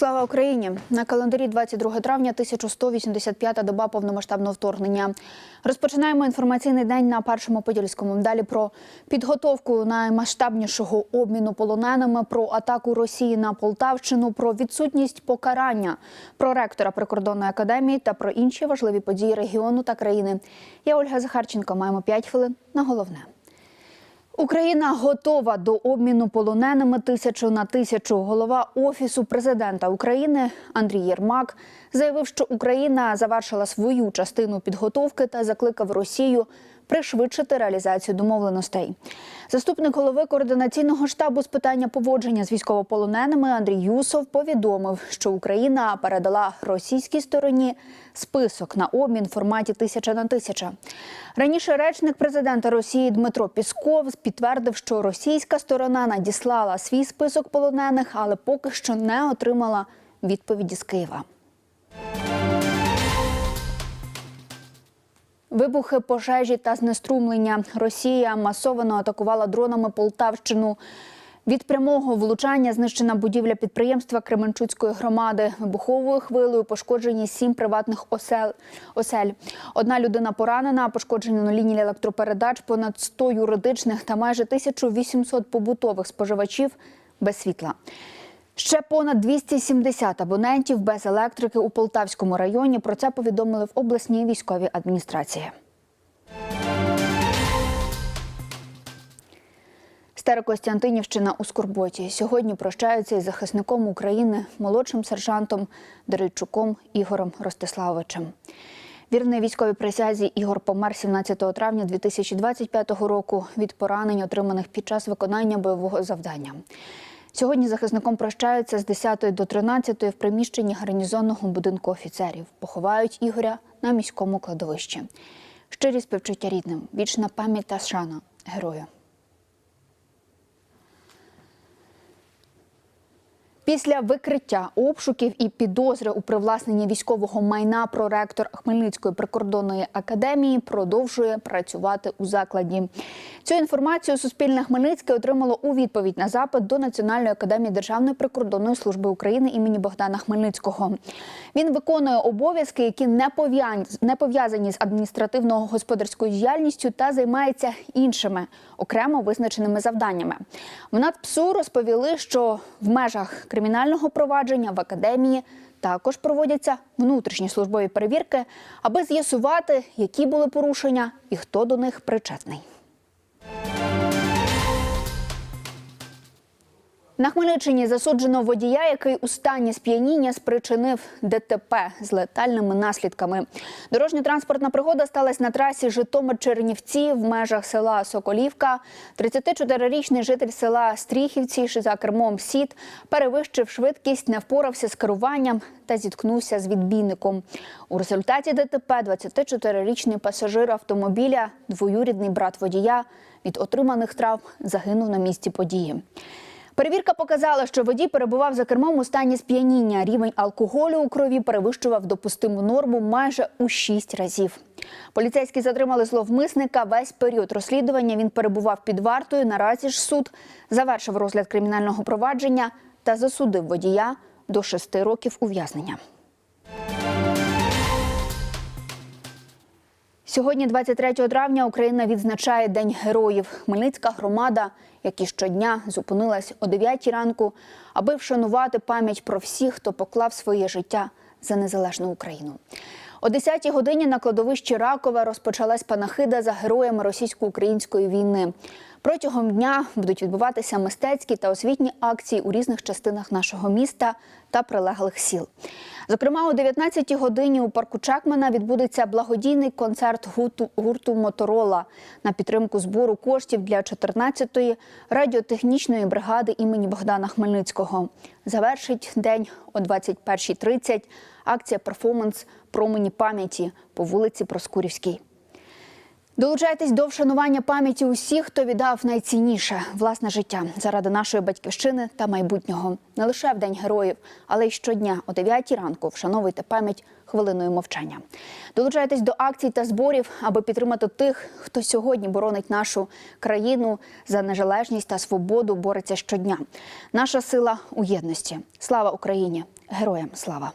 Слава Україні! На календарі 22 травня 1185-та доба повномасштабного вторгнення. Розпочинаємо інформаційний день на першому подільському. Далі про підготовку наймасштабнішого обміну полоненими, про атаку Росії на Полтавщину, про відсутність покарання, про ректора прикордонної академії та про інші важливі події регіону та країни. Я Ольга Захарченко. Маємо 5 хвилин на головне. Україна готова до обміну полоненими тисячу на тисячу. Голова офісу президента України Андрій Єрмак заявив, що Україна завершила свою частину підготовки та закликав Росію пришвидшити реалізацію домовленостей. Заступник голови координаційного штабу з питання поводження з військовополоненими Андрій Юсов повідомив, що Україна передала російській стороні список на обмін в форматі тисяча на тисяча. Раніше речник президента Росії Дмитро Пісков підтвердив, що російська сторона надіслала свій список полонених, але поки що не отримала відповіді з Києва. Вибухи, пожежі та знеструмлення. Росія масово атакувала дронами Полтавщину. Від прямого влучання знищена будівля підприємства Кременчуцької громади. Вибуховою хвилею пошкоджені сім приватних осел. осель. Одна людина поранена, пошкоджені на лінії електропередач, понад 100 юридичних та майже 1800 побутових споживачів без світла. Ще понад 270 абонентів без електрики у Полтавському районі. Про це повідомили в обласній військовій адміністрації. Старокостянтинівщина у Скорботі. Сьогодні прощаються із захисником України, молодшим сержантом Дерейчуком Ігорем Ростиславовичем. Вірний військовій присязі Ігор помер 17 травня 2025 року від поранень, отриманих під час виконання бойового завдання. Сьогодні захисником прощаються з 10 до 13 в приміщенні гарнізонного будинку офіцерів. Поховають Ігоря на міському кладовищі. Щирі співчуття рідним, вічна пам'ять та шана герою. Після викриття обшуків і підозри у привласненні військового майна проректор Хмельницької прикордонної академії продовжує працювати у закладі. Цю інформацію Суспільне Хмельницьке отримало у відповідь на запит до Національної академії Державної прикордонної служби України імені Богдана Хмельницького. Він виконує обов'язки, які не пов'язані з адміністративно-господарською діяльністю та займається іншими окремо визначеними завданнями. В НАТПСУ розповіли, що в межах кримінального провадження в академії також проводяться внутрішні службові перевірки, аби з'ясувати, які були порушення і хто до них причетний. На Хмельниччині засуджено водія, який у стані сп'яніння спричинив ДТП з летальними наслідками. Дорожньо-транспортна пригода сталася на трасі Житомир-Чернівці в межах села Соколівка. 34-річний житель села Стріхівці, за кермом сіт, перевищив швидкість, не впорався з керуванням та зіткнувся з відбійником. У результаті ДТП 24-річний пасажир автомобіля, двоюрідний брат водія, від отриманих травм загинув на місці події. Перевірка показала, що водій перебував за кермом у стані сп'яніння. Рівень алкоголю у крові перевищував допустиму норму майже у 6 разів. Поліцейські затримали зловмисника. Весь період розслідування він перебував під вартою. Наразі ж суд завершив розгляд кримінального провадження та засудив водія до 6 років ув'язнення. Сьогодні, 23 травня, Україна відзначає День героїв. Хмельницька громада, які щодня, зупинилась о 9 ранку, аби вшанувати пам'ять про всіх, хто поклав своє життя за незалежну Україну. О 10-й годині на кладовищі Ракове розпочалась панахида за героями російсько-української війни. Протягом дня будуть відбуватися мистецькі та освітні акції у різних частинах нашого міста та прилеглих сіл. Зокрема, о 19-й годині у парку Чекмана відбудеться благодійний концерт гурту, гурту Моторола на підтримку збору коштів для 14-ї радіотехнічної бригади імені Богдана Хмельницького. Завершить день о 21.30 акція перформанс Промені пам'яті по вулиці Проскурівській. Долучайтесь до вшанування пам'яті усіх, хто віддав найцінніше власне життя заради нашої батьківщини та майбутнього. Не лише в день героїв, але й щодня о 9 ранку вшановуйте пам'ять хвилиною мовчання. Долучайтесь до акцій та зборів, аби підтримати тих, хто сьогодні боронить нашу країну за незалежність та свободу. Бореться щодня. Наша сила у єдності. Слава Україні! Героям слава!